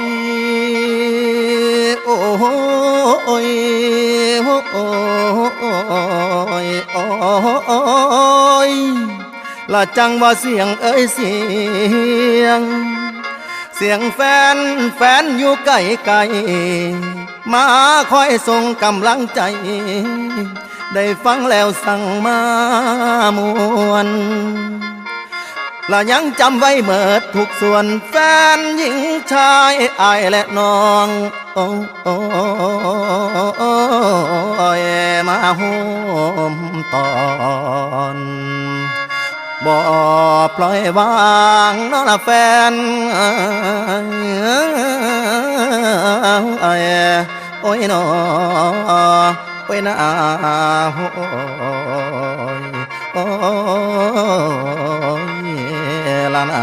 ยโอ้ยโอ้ยโอ้ยละจังว่าเสียงเอ้ยเสียง เสียงแฟนแฟนอยู่ไกลไกลมาคอยส่งกำลังใจ ได้ฟังแล้วสั่งมามวน และยังจำไว้เมิดทุกส่วนแฟนหญิงชายอายและน้องโอ้โอ้ยมาโฮมตอนบ่ปล่อยวางน้อละแฟนเอ้ยโอ้ยนอโอ้ยนาโอ้ยโอ้ย ละนา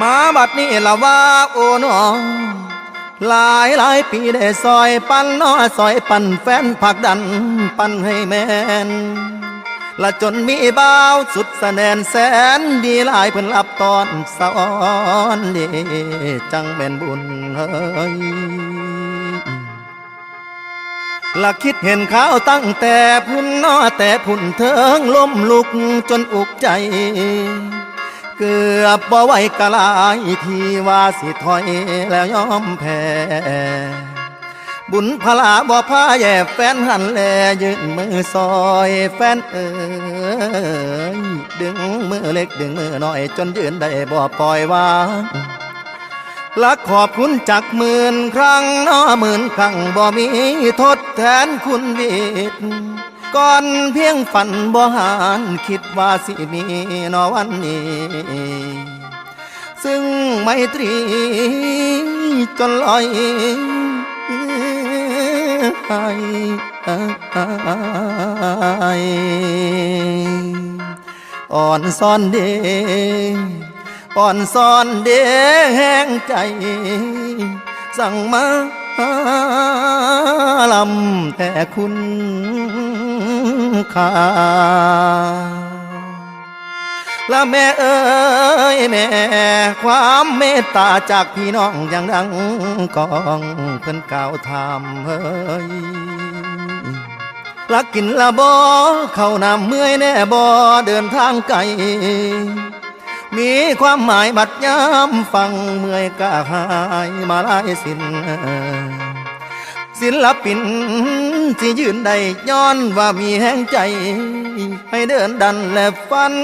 มาบัดนี้ละว่าโอ้น้องหลายหลายปีได้ซอยปันน้อซอยปันแฟนผักดันปันให้แมนละจนมีบ่าวสุดแสนนแสนดีหลายเพิ่นรับตอนสอนดีจังแม่นบุญเฮ้ย ละคิดเห็นเขาตั้งแต่พุ่นน้อแต่พุ่นเทิงล้มลุกจนอุกใจ เกือบบ่ไหวกะลายทีว่าสิถอยแล้วยอมแพ้บุญพลาบ่พาแย่แฟนหันแลยืนมือซอยแฟนเอ๋ยดึงมือเล็กดึงมือน้อยจนยืนได้บ่ปล่อยวาง ละขอบคุณจากหมื่นครั้งน้อหมื่นครั้งบ่มีทดแทนคุณวิทก่อนเพียงฝันบ่หานคิดว่าสิมีนอวันนี้ ซึ่งไมตรีจนลอยหายอ่อนซ่อนเด อ่อนซ่อนเดแห้งใจ สั่งมาลำแต่คุณค่าและแม่เอ้ยแม่ ความเมตตาจากพี่น้องอย่างดังกองเพิ่นกล่าวทำเฮ้ยลักกินละบ่เข้าน้ำเมื่อยแน่บ่เดินทางไกล มีความหมายบัดย้ำฟังเมื่อยกะหายมาลายสินศิลปินที่ยืนได้ย้อนว่ามีแห่งใจ ให้เดินดันและฟัน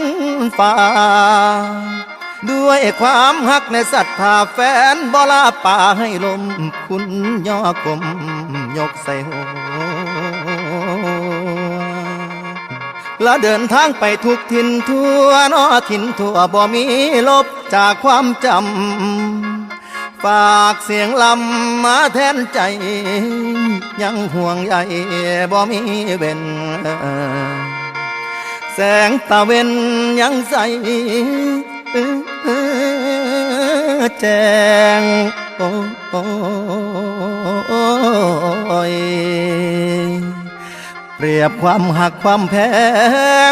ฝ่าด้วยความหักในศรัทธาแฟนบลาป่าให้ลมคุณย่อกลมยกใส่หัว และเดินทางไปทุกทินทั่วนอทินทั่วบ่มีลบจากความจำ ฝากเสียงลำมาแทนใจ ยังห่วงใยบ่มีเว้นแสงตะเวนยังใสแจ้งโอ้ รียบความหักความแพ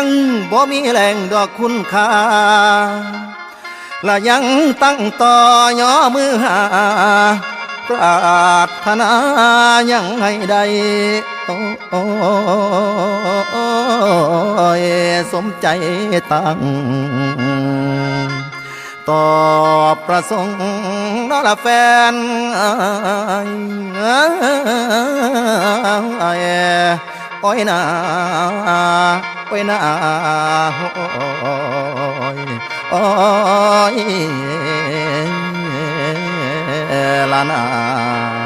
งบ่มีแรงดอกคุณค่าและยังตั้งต่อย่อมือหาปรารถนายังให้ได้โอ้ยสมใจตั้งต่อประสงค์นั่นละแฟน อ้ยโอ้ยนาโอ้ยนาโอ้ยโอ้ยลานา